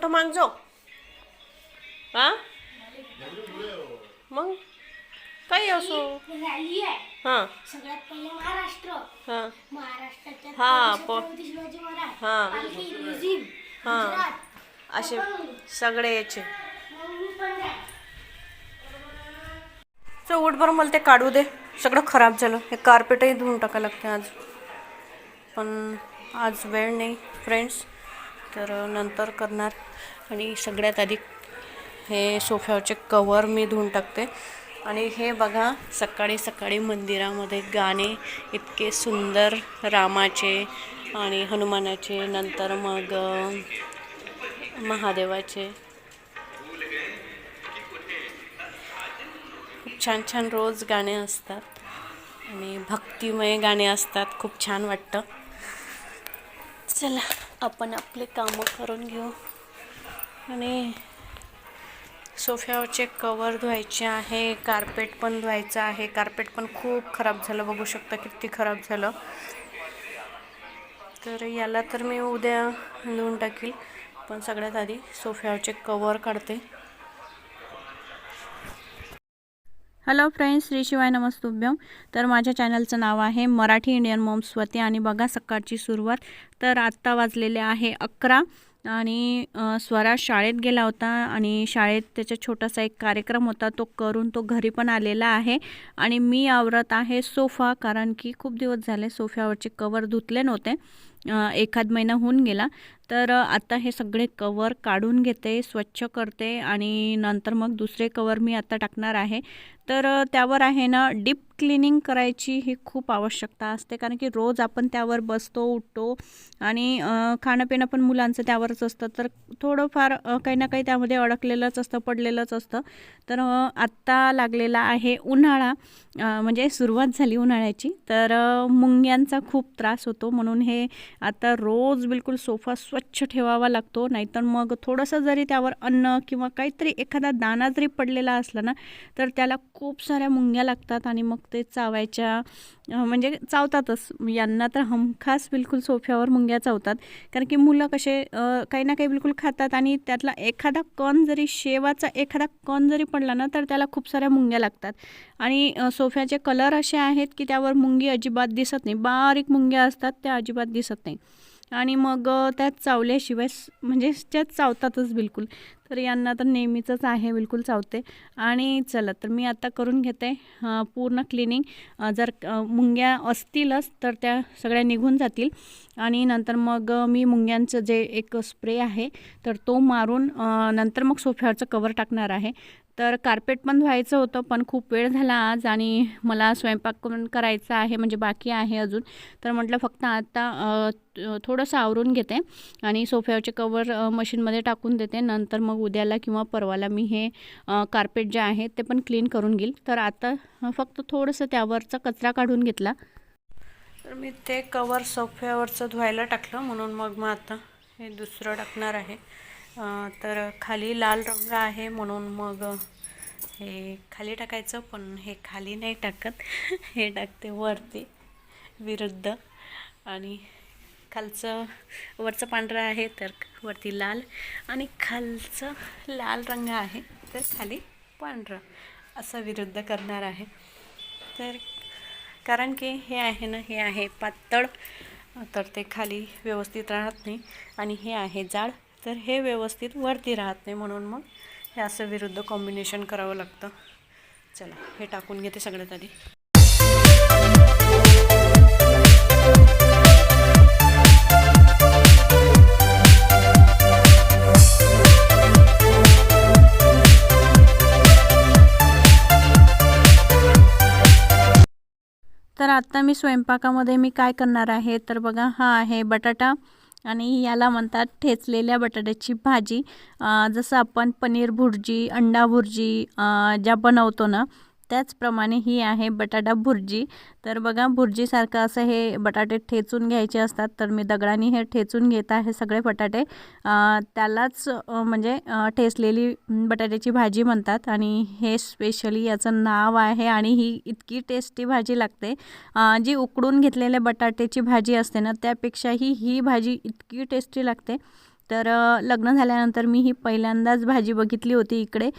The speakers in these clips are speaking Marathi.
फोटो मागजो. हा? मग? काही असो? हां. सगळ्यात पहिले महाराष्ट्र. हां. महाराष्ट्राच्या हा, हा. हा. असे सगळे याचे. उठ बरं मला ते काढू दे. सगळं खराब झालं. हे कार्पेटही धुवून टाकायला लागते आज. पण आज वेळ नाही फ्रेंड्स तर नंतर करणार. आणि सगळ्यात आधी हे सोफ्यावरचे कवर मी धुवून टाकते. आणि हे बघा सकाळी सकाळी मंदिरामध्ये गाणे इतके सुंदर रामाचे आणि हनुमानाचे नंतर मग महादेवाचे. खूप छान छान रोज गाणे असतात. आणि भक्तिमय गाणे असतात. खूप छान वाटतं. चला. आपण आपले कामं करून घेऊ. आणि सोफ्यावरचे कवर धुवायचे आहे कार्पेट पण धुवायचं आहे. कार्पेट पण खूप खराब झालं. बघू शकता किती खराब झालं. तर याला तर मी उद्या धुवून टाकील. पण सगळ्यात आधी सोफ्यावरचे कवर काढते. हॅलो फ्रेंड्स श्री शिवाय नमस्तुभ्यम तर माझ्या चॅनलचं नाव आहे मराठी इंडियन मॉम स्वती आणि बघा सकाळची सुरुवात. तर आत्ता वाजलेले आहे अकरा आणि स्वरा शाळेत गेला होता आणि शाळेत त्याचा छोटासा एक कार्यक्रम होता. तो करून तो घरी पण आलेला आहे आणि मी आवरत आहे सोफा कारण की खूप दिवस झाले सोफ्यावरचे कवर धुतले नव्हते. एखाद महिना होऊन गेला. तर आता हे सगळे कवर काढून घेते स्वच्छ करते आणि नंतर मग दुसरे कवर मी आता टाकणार आहे. तर त्यावर आहे ना डीप क्लिनिंग करायची ही खूप आवश्यकता असते. कारण की रोज आपण त्यावर बसतो उठतो आणि खाणंपिणं पण मुलांचं त्यावरच असतं. तर थोडंफार काही ना काही त्यामध्ये अडकलेलंच असतं पडलेलंच असतं. तर आत्ता लागलेला आहे उन्हाळा म्हणजे सुरुवात झाली उन्हाळ्याची. तर मुंग्यांचा खूप त्रास होतो. म्हणून हे आता रोज बिलकुल सोफा स्वच्छ ठेवावा लागतो. नाहीतर मग थोडंसं जरी त्यावर अन्न किंवा काहीतरी एखादा दाणा जरी पडलेला असला ना तर त्याला खूप साऱ्या मुंग्या लागतात आणि मग ते चावायच्या म्हणजे चावतातच. यांना तर हमखास बिलकुल सोफ्यावर मुंग्या चावतात. कारण की मुलं कसे काही ना काही बिलकुल खातात आणि त्यातला एखादा कण जरी शेवाचा एखादा कण जरी पडला ना तर त्याला खूप साऱ्या मुंग्या लागतात. आणि सोफ्याचे कलर असे आहेत की त्यावर मुंगी अजिबात दिसत नाही. बारीक मुंग्या असतात त्या अजिबात दिसत नाही. आणि मग त्यात चावल्याशिवाय म्हणजे त्यात चावतातच बिलकुल. तर यांना तर नेहमीचंच आहे बिलकुल चावते. आणि चला तर मी आता करून घेते पूर्ण क्लिनिंग. जर मुंग्या असतीलच तर त्या सगळ्या निघून जातील. आणि नंतर मग मी मुंग्यांचं जे एक स्प्रे आहे तर तो मारून नंतर मग सोफ्यावरचं कवर टाकणार आहे. तर कार्पेट पण धुवायचं होतं पण खूप वेळ झाला आज आणि मला स्वयंपाक करून करायचा आहे म्हणजे बाकी आहे अजून. तर म्हटलं फक्त आता थोडंसं आवरून घेते आणि सोफ्यावरचे कवर मशीनमध्ये टाकून देते. नंतर मग उद्याला किंवा परवाला मी हे कार्पेट जे आहे ते पण क्लीन करून घेईल. तर आता फक्त थोडंसं त्यावरचा कचरा काढून घेतला. तर मी ते कवर सोफ्यावरचं धुवायला टाकलं म्हणून मग मग आता हे दुसरं टाकणार आहे. तर खाली लाल रंग आहे म्हणून मग हे खाली टाकायचं पण हे खाली नाही टाकत. हे टाकते वरती विरुद्ध. आणि खालचं वरचं पांढरं आहे तर वरती लाल. आणि खालचं लाल रंग आहे तर खाली पांढरं. असं विरुद्ध करणार आहे. तर कारण की हे आहे ना हे आहे पातळ. तर ते खाली व्यवस्थित राहत नाही. आणि हे आहे जाड. तर हे व्यवस्थित वरती राहत नाही म्हणून मग हे असं विरुद्ध कॉम्बिनेशन करावं लागतं. चला हे टाकून घेते सगळ्यात आधी. तर आत्ता मी स्वयंपाकामध्ये मी काय करणार आहे? तर बघा हा आहे बटाटा. आणि याला म्हणतात ठेचलेल्या बटाट्याची भाजी. जसं आपण पनीर भुर्जी अंडा भुर्जी ज्या बनवतो ना त्याचप्रमाणे ही आहे बटाटा भुर्जी. तर बघा भुर्जीसारखं असं हे बटाटे ठेचून घ्यायचे असतात. तर मी दगडाने हे ठेचून घेत आहे सगळे बटाटे. त्यालाच म्हणजे ठेचलेली बटाट्याची भाजी म्हणतात. आणि हे स्पेशली याचं नाव आहे आणि ही इतकी टेस्टी भाजी लागते. जी उकडून घेतलेल्या बटाट्याची भाजी असते ना त्यापेक्षाही ही भाजी इतकी टेस्टी लागते. तर लग्न झाल्यानंतर मी ही पहिल्यांदाच भाजी बघितली होती इकडे.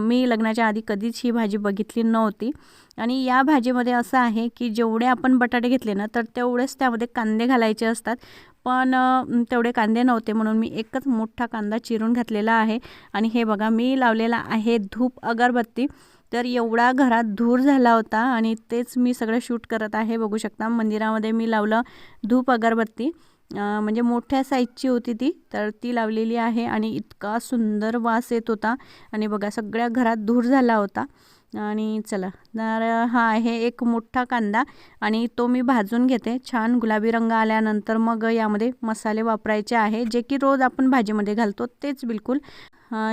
मी लग्नाच्या आधी कधीच ही भाजी बघितली नव्हती. आणि या भाजीमध्ये असं आहे की जेवढे आपण बटाटे घेतले ना तर तेवढेच त्यामध्ये कांदे घालायचे असतात. पण तेवढे कांदे नव्हते म्हणून मी एकच मोठा कांदा चिरून घातलेला आहे. आणि हे बघा मी लावलेला आहे धूप अगरबत्ती. तर एवढा घरात धूर झाला होता आणि तेच मी सगळं शूट करत आहे. बघू शकता मंदिरामध्ये मी लावलं धूप अगरबत्ती. म्हणजे मोठ्या साईजची होती ती. तर ती लावलेली आहे आणि इतका सुंदर वास येत होता. आणि बघा सगळ्या घरात धूर झाला होता. आणि चला तर हा आहे एक मोठा कांदा आणि तो मी भाजून घेते. छान गुलाबी रंग आल्यानंतर मग यामध्ये मसाले वापरायचे आहे. जे की रोज आपण भाजीमध्ये घालतो तेच बिलकुल.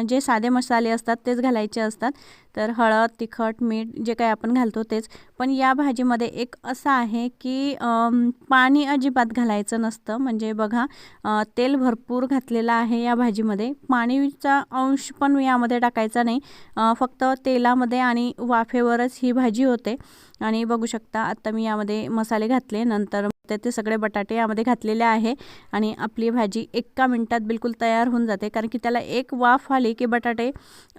जे साधे मसाले असतात तेच घालायचे असतात. तर हळद तिखट मीठ जे काही आपण घालतो तेच. पण या भाजीमध्ये एक असं आहे की पाणी अजिबात घालायचं नसतं. म्हणजे बघा तेल भरपूर घातलेलं आहे या भाजीमध्ये. पाणीचा अंश पण यामध्ये टाकायचा नाही. फक्त तेलामध्ये आणि वाफेवरच ही भाजी होते. आणि बघू शकता आत्ता मी यामध्ये मसाले घातले. नंतर तर ते सगळे बटाटे यामध्ये घातलेले आहे. आणि आपली भाजी एका मिनटात बिलकुल तयार होऊन जाते. कारण की त्याला एक वाफ आली की बटाटे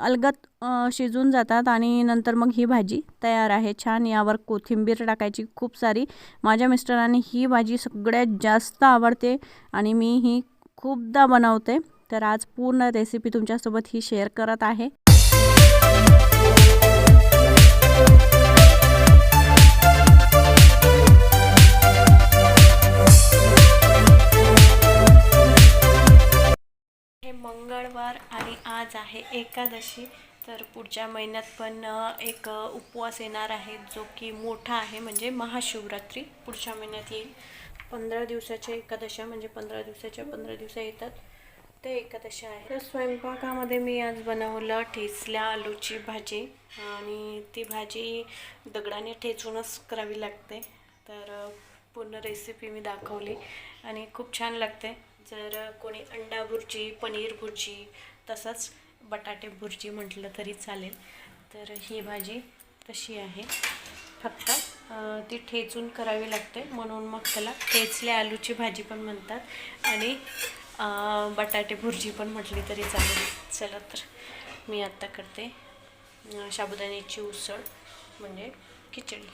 अलगत शिजून जातात आणि नंतर मग ही भाजी तयार आहे. छान यावर कोथिंबीर टाकायची खूप सारी. माझ्या मिस्टरांनी ही भाजी सगळ्यात जास्त आवडते आणि मी ही खूपदा बनवते. तर आज पूर्ण रेसिपी तुमच्यासोबत ही शेअर करत आहे. आज आहे एकादशी. तर पुढच्या महिन्यात पण एक उपवास येणार आहे जो की मोठा आहे म्हणजे महाशिवरात्री. पुढच्या महिन्यात येईल. पंधरा दिवसाच्या एकादशा म्हणजे पंधरा दिवसाच्या पंधरा दिवसा येतात. ते एकादशा आहे. तर स्वयंपाकामध्ये मी आज बनवलं ठेचल्या आलूची भाजी. आणि ती भाजी दगडाने ठेचूनच करावी लागते. तर पूर्ण रेसिपी मी दाखवली. आणि खूप छान लागते. जर कोणी अंडा भुर्जी पनीर भुर्जी तसंच बटाटे भुर्जी म्हटलं तरी चालेल. तर ही भाजी तशी आहे. फक्त ती ठेचून करावी लागते. म्हणून मग त्याला ठेचल्या आलूची भाजी पण म्हणतात. आणि बटाटे भुर्जी पण म्हटली तरी चालेल. चला तर मी आत्ता करते साबुदाण्याची उसळ म्हणजे खिचडी.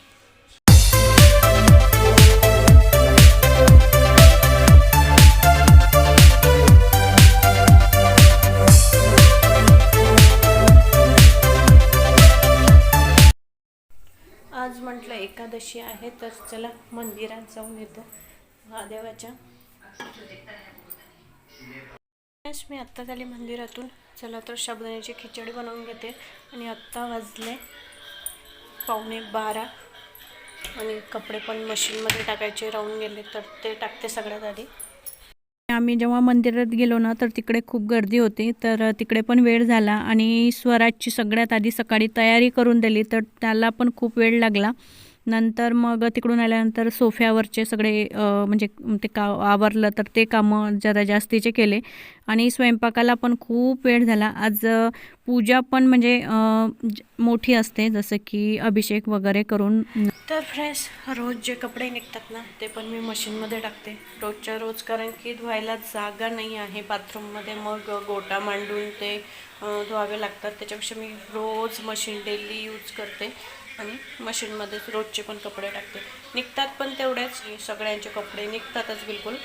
एकादशी आहे तर चला मंदिरात जाऊन येतो. महादेवाच्या. मी आत्ता झाली मंदिरातून. चला तर साबुदाण्याची खिचडी बनवून घेते. आणि आत्ता वाजले पावणे बारा. आणि कपडे पण मशीनमध्ये टाकायचे राहून गेले. तर ते टाकते सगळ्यात आधी. आम्ही जेव्हा मंदिरात गेलो ना तर तिकडे खूप गर्दी होती. तर तिकडे पण वेळ झाला आणि स्वराजची सगळ्यात आधी सकाळी तयारी करून दिली तर त्याला पण खूप वेळ लागला. नंतर मग तिकडून आल्यानंतर सोफ्यावरचे सगळे म्हणजे ते का आवरलं तर ते कामं जरा जास्तीचे केले. आणि स्वयंपाकाला पण खूप वेळ झाला. आज पूजा पण म्हणजे मोठी असते. जसं की अभिषेक वगैरे करून. तर फ्रेंड्स रोज जे कपडे निघतात ना ते पण मी मशीनमध्ये टाकते. रोजच्या रोज कारण की धुवायला जागा नाही आहे. बाथरूममध्ये मग गोटा मांडून ते धुवावे लागतात. त्याच्यापेक्षा मी रोज मशीन डेली यूज करते. आणि मशीनमध्येच रोजचे पण कपडे टाकते. निघतात पण तेवढेच सगळ्यांचे कपडे निघतातच बिलकुल.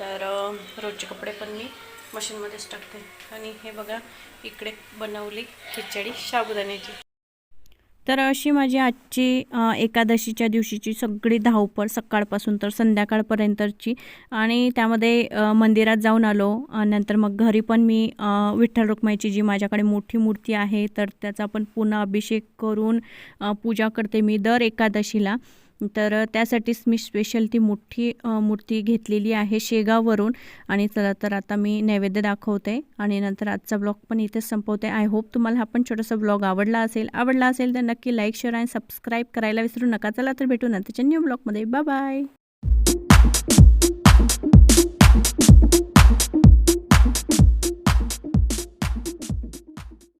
तर रोजचे कपडे पण मी मशीनमध्येच टाकते. आणि हे बघा इकडे बनवली खिचडी साबुदाण्याची तर अशी माझी आजची एकादशीच्या दिवशीची सगळी धावपळ सकाळपासून तर संध्याकाळपर्यंतची आणि त्यामध्ये मंदिरात जाऊन आलो. नंतर मग घरी पण मी विठ्ठल रुक्माईची जी माझ्याकडे मोठी मूर्ती आहे तर त्याचा पण पुन्हा अभिषेक करून पूजा करते मी दर एकादशीला. तर त्यासाठीच मी स्पेशल ती मोठी मूर्ती घेतलेली आहे शेगाववरून. आणि चला तर आता मी नैवेद्य दाखवते. आणि नंतर आजचा ब्लॉग पण इथेच संपवते. आय होप तुम्हाला हा पण छोटासा ब्लॉग आवडला असेल. आवडला असेल तर नक्की लाईक शेअर आणि सबस्क्राईब करायला विसरू नका. चला तर भेटू नंतरच्या न्यू ब्लॉगमध्ये बाय बाय